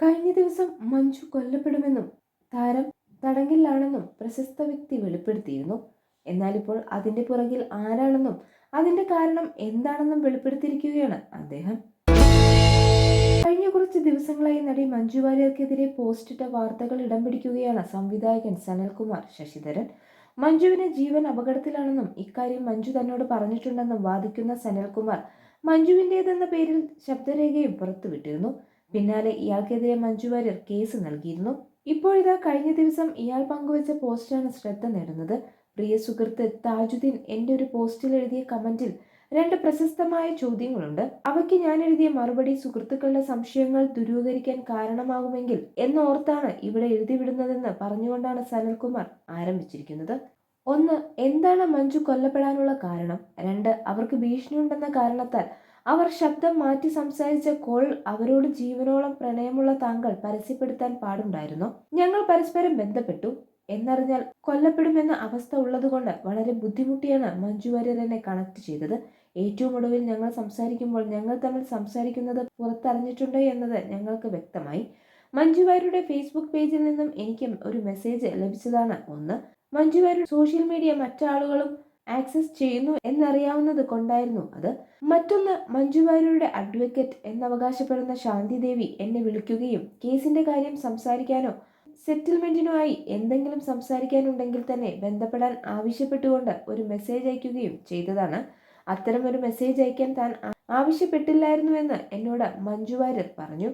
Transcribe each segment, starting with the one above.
കഴിഞ്ഞ ദിവസം മഞ്ജു കൊല്ലപ്പെടുമെന്നും താരം തടങ്കിലാണെന്നും പ്രശസ്ത വ്യക്തി വെളിപ്പെടുത്തിയിരുന്നു. എന്നാൽ ഇപ്പോൾ അതിന്റെ പുറകിൽ ആരാണെന്നും അതിന്റെ കാരണം എന്താണെന്നും വെളിപ്പെടുത്തിയിരിക്കുകയാണ് അദ്ദേഹം. കഴിഞ്ഞ കുറച്ച് ദിവസങ്ങളായി നടി മഞ്ജു വാര്യർക്കെതിരെ പോസ്റ്റിട്ട വാർത്തകൾ ഇടം പിടിക്കുകയാണ് സംവിധായകൻ സനൽകുമാർ ശശിധരൻ. മഞ്ജുവിന് ജീവൻ അപകടത്തിലാണെന്നും ഇക്കാര്യം മഞ്ജു തന്നോട് പറഞ്ഞിട്ടുണ്ടെന്നും വാദിക്കുന്ന സനൽകുമാർ മഞ്ജുവിന്റേതെന്ന പേരിൽ ശബ്ദരേഖയും പുറത്തുവിട്ടിരുന്നു. പിന്നാലെ ഇയാൾക്കെതിരെ മഞ്ജു വാര്യർ കേസ് നൽകിയിരുന്നു. ഇപ്പോഴിതാ കഴിഞ്ഞ ദിവസം ഇയാൾ പങ്കുവച്ച പോസ്റ്റാണ് ശ്രദ്ധ നേടുന്നത്. പ്രിയ സുഹൃത്ത് താജുദ്ദീൻ എന്റെ ഒരു പോസ്റ്റിൽ എഴുതിയ കമന്റിൽ രണ്ട് പ്രശസ്തമായ ചോദ്യങ്ങളുണ്ട്. അവയ്ക്ക് ഞാൻ എഴുതിയ മറുപടി സുഹൃത്തുക്കളുടെ സംശയങ്ങൾ ദുരൂഹരിക്കാൻ കാരണമാകുമെങ്കിൽ എന്നോർത്താണ് ഇവിടെ എഴുതിവിടുന്നതെന്ന് പറഞ്ഞുകൊണ്ടാണ് സനൽകുമാർ ആരംഭിച്ചിരിക്കുന്നത്. ഒന്ന് എന്താണ് മഞ്ജു കൊല്ലപ്പെടാനുള്ള കാരണം? രണ്ട് അവർക്ക് ഭീഷണിയുണ്ടെന്ന കാരണത്താൽ അവർ ശബ്ദം മാറ്റി സംസാരിച്ച കോൾ അവരോട് ജീവനോളം പ്രണയമുള്ള താങ്കൾ പരസ്യപ്പെടുത്താൻ പാടുണ്ടായിരുന്നു. ഞങ്ങൾ പരസ്പരം ബന്ധപ്പെട്ടു. എന്നറിഞ്ഞാൽ കൊല്ലപ്പെടുമെന്ന അവസ്ഥ ഉള്ളതുകൊണ്ട് വളരെ ബുദ്ധിമുട്ടിയാണ് മഞ്ജു വാര്യർ എന്നെ കണക്ട് ചെയ്തത്. ഏറ്റവും ഒടുവിൽ ഞങ്ങൾ സംസാരിക്കുമ്പോൾ ഞങ്ങൾ തമ്മിൽ സംസാരിക്കുന്നത് പുറത്തറിഞ്ഞിട്ടുണ്ട് എന്നത് ഞങ്ങൾക്ക് വ്യക്തമായി. മഞ്ജു വാര്യരുടെ ഫേസ്ബുക്ക് പേജിൽ നിന്നും എനിക്കും ഒരു മെസ്സേജ് ലഭിച്ചതാണ് ഒന്ന്. മഞ്ജു വാര്യർ സോഷ്യൽ മീഡിയ മറ്റാളുകളും ആക്സസ് ചെയ്യുന്നു എന്നറിയാവുന്നത് കൊണ്ടായിരുന്നു അത്. മറ്റൊന്ന് മഞ്ജു വാര്യരുടെ അഡ്വക്കേറ്റ് എന്നവകാശപ്പെടുന്ന ശാന്തിദേവി എന്നെ വിളിക്കുകയും കേസിന്റെ കാര്യം സംസാരിക്കാനോ സെറ്റിൽമെന്റിനുമായി എന്തെങ്കിലും സംസാരിക്കാനുണ്ടെങ്കിൽ തന്നെ ബന്ധപ്പെടാൻ ആവശ്യപ്പെട്ടുകൊണ്ട് ഒരു മെസ്സേജ് അയക്കുകയും ചെയ്തതാണ്. അത്തരം ഒരു മെസ്സേജ് അയക്കാൻ താൻ ആവശ്യപ്പെട്ടില്ലായിരുന്നുവെന്ന് എന്നോട് മഞ്ജു വാര്യർ പറഞ്ഞു.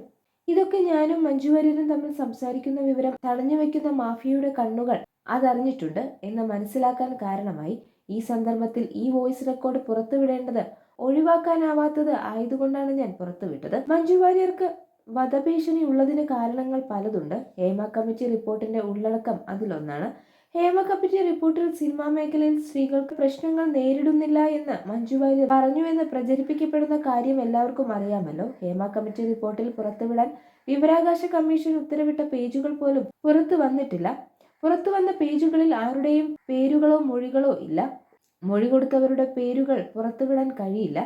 ഇതൊക്കെ ഞാനും മഞ്ജു വാര്യരും തമ്മിൽ സംസാരിക്കുന്ന വിവരം തടഞ്ഞു വെക്കുന്ന മാഫിയയുടെ കണ്ണുകൾ അതറിഞ്ഞിട്ടുണ്ട് എന്ന് മനസ്സിലാക്കാൻ കാരണമായി. ഈ സന്ദർഭത്തിൽ ഈ വോയിസ് റെക്കോർഡ് പുറത്തുവിടേണ്ടത് ഒഴിവാക്കാനാവാത്തത് ആയതുകൊണ്ടാണ് ഞാൻ പുറത്തുവിട്ടത്. മഞ്ജു വാര്യർക്ക് വധഭീഷണി ഉള്ളതിന് കാരണങ്ങൾ പലതുണ്ട്. ഹേമ കമ്മിറ്റി റിപ്പോർട്ടിന്റെ ഉള്ളടക്കം അതിലൊന്നാണ്. ഹേമ കമ്മിറ്റി റിപ്പോർട്ടിൽ സിനിമാ മേഖലയിൽ സ്ത്രീകൾക്ക് പ്രശ്നങ്ങൾ നേരിടുന്നില്ല എന്ന് മഞ്ജു വാര്യർ പറഞ്ഞുവെന്ന് പ്രചരിപ്പിക്കപ്പെടുന്ന കാര്യം എല്ലാവർക്കും അറിയാമല്ലോ. ഹേമ കമ്മിറ്റി റിപ്പോർട്ടിൽ പുറത്തുവിടാൻ വിവരാകാശ കമ്മീഷൻ ഉത്തരവിട്ട പേജുകൾ പോലും പുറത്തു വന്നിട്ടില്ല പുറത്തു വന്ന പേജുകളിൽ ആരുടെയും പേരുകളോ മൊഴികളോ ഇല്ല. മൊഴി കൊടുത്തവരുടെ പേരുകൾ പുറത്തുവിടാൻ കഴിയില്ല.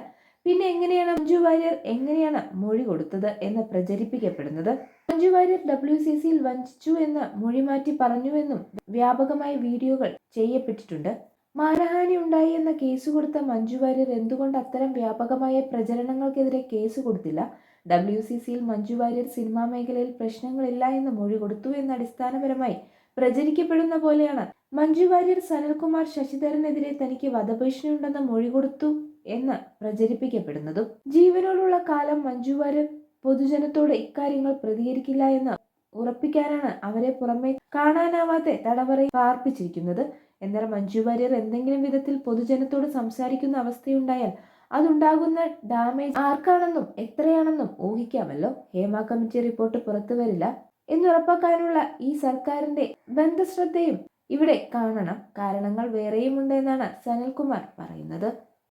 പിന്നെ എങ്ങനെയാണ് മഞ്ജു വാര്യർ എങ്ങനെയാണ് മൊഴി കൊടുത്തത് എന്ന് പ്രചരിപ്പിക്കപ്പെടുന്നത്? മഞ്ജു വാര്യർ ഡബ്ല്യു സി സിയിൽ വഞ്ചിച്ചു എന്ന് മൊഴി മാറ്റി പറഞ്ഞുവെന്നും വ്യാപകമായ വീഡിയോകൾ ചെയ്യപ്പെട്ടിട്ടുണ്ട്. മാനഹാനി ഉണ്ടായി എന്ന കേസ് കൊടുത്ത മഞ്ജു വാര്യർ എന്തുകൊണ്ട് അത്തരം വ്യാപകമായ പ്രചരണങ്ങൾക്കെതിരെ കേസ് കൊടുത്തില്ല? ഡബ്ല്യു സി സിയിൽ മഞ്ജു വാര്യർ സിനിമാ മേഖലയിൽ പ്രശ്നങ്ങളില്ല എന്ന് മൊഴി കൊടുത്തു എന്ന അടിസ്ഥാനപരമായി പ്രചരിക്കപ്പെടുന്ന പോലെയാണ്. മഞ്ജു വാര്യർ സനൽകുമാർ ശശിധരനെതിരെ തനിക്ക് വധഭീഷണി ഉണ്ടെന്ന് മൊഴി കൊടുത്തു എന്ന് പ്രചരിപ്പിക്കപ്പെടുന്നതും. ജീവനോടുള്ള കാലം മഞ്ജു വാര്യർ പൊതുജനത്തോട് ഇക്കാര്യങ്ങൾ പ്രതികരിക്കില്ല എന്ന് ഉറപ്പിക്കാനാണ് അവരെ പുറമെ കാണാനാവാതെ തടവറയിൽ പാർപ്പിച്ചിരിക്കുന്നത്. എന്നാൽ മഞ്ജു വാര്യർ എന്തെങ്കിലും വിധത്തിൽ പൊതുജനത്തോട് സംസാരിക്കുന്ന അവസ്ഥയുണ്ടായാൽ അതുണ്ടാകുന്ന ഡാമേജ് ആർക്കാണെന്നും എത്രയാണെന്നും ഊഹിക്കാമല്ലോ. ഹേമ കമ്മിറ്റി റിപ്പോർട്ട് പുറത്തു വരില്ല. എന്നുറപ്പാക്കാനുള്ള ഈ സർക്കാരിന്റെ ബന്ധശ്രദ്ധയും ഇവിടെ കാണണം. കാരണങ്ങൾ വേറെയുമുണ്ട് എന്നാണ് സനൽകുമാർ പറയുന്നത്.